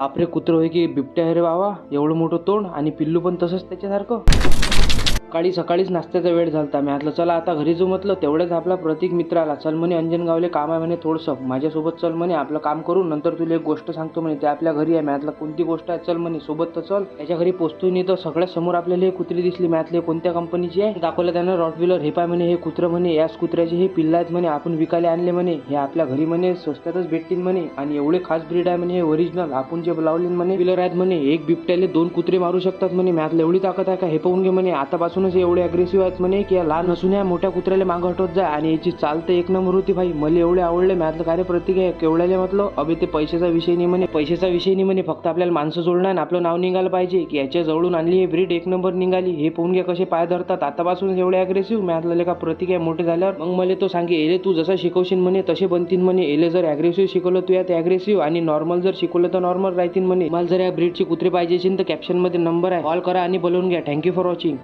आपले कुत्र होय की बिबट्या आहे रे बाबा एवढं मोठं तोंड आणि पिल्लू पण तसंच त्याच्यासारखं. सकाळी सकाळीच नाश्त्याचा वेळ झालता. मी म्हटलं चला आता घरी जो म्हटलं तेवढ्याच आपला प्रतीक मित्र आला. चल म्हणे अंजनगावले काम आहे म्हणे थोडंसं. माझ्यासोबत चल म्हणे आपलं काम करू नंतर तुला एक गोष्ट सांगतो म्हणे ते आपल्या घरी आहे. म्हटलं कोणती गोष्ट आहे? चल म्हणे सोबत तर चल. त्याच्या घरी पोचतो नाही तर सगळ्यात समोर आपल्याला हे कुत्री दिसली. मॅथले कोणत्या कंपनीची आहे? दाखवलं त्यानं रॉटविलर व्हीलर हे पाय म्हणे हे कुत्रं म्हणे याच कुत्र्याचे हे पिल्ला आहेत म्हणे आपण विकायला आणले म्हणे. हे आपल्या घरी म्हणे स्वस्तातच भेटतील म्हणे आणि एवढे खास ब्रीड आहे म्हणे हे ओरिजिनल आपण जे लावले म्हणे व्हीलर आहेत म्हणे एक बिबट्याले दोन कुत्रे मारू शकतात म्हणे. मॅथला एवढी ताकद आहे का? हे पाहून घे म्हणे. आता हे एवढे अग्रेसिव्ह आहेत म्हणे की या लहान असून या मोठ्या कुत्र्याला मागं हटवत जाय आणि याची चाल तर एक नंबर होती भाई. मला एवढे आवडले मॅथलं कार्य प्रतीक आहे केवढ्याले म्हटलं? अबे ते पैशाचा विषय नाही म्हणे. पैशाचा विषय नाही म्हणे. फक्त आपल्याला माणसं जोडणं आणि आपलं नाव निघालं पाहिजे. की याच्या जवळून आणली हे ब्रीड एक नंबर निघाली. हे पाहून घ्या कसे पाय धरतात? आतापासून एवढे अग्रेसिव्ह मॅथला का प्रतीक आहे मोठे झाल्यावर. मग मला तो सांगे एले तू जसं शिकवशील म्हणे तसे बनतील म्हणे. एले जर अग्रेसिव्ह शिकवलं तू यात अग्रेसिव्ह आणि नॉर्मल जर शिकवलं तर नॉर्मल राहतील म्हणे. मला जर या ब्रीडची कुत्रे पाहिजे असेल तर कॅप्शनमध्ये नंबर आहे. कॉल करा आणि बोलवून घ्या. Thank you for watching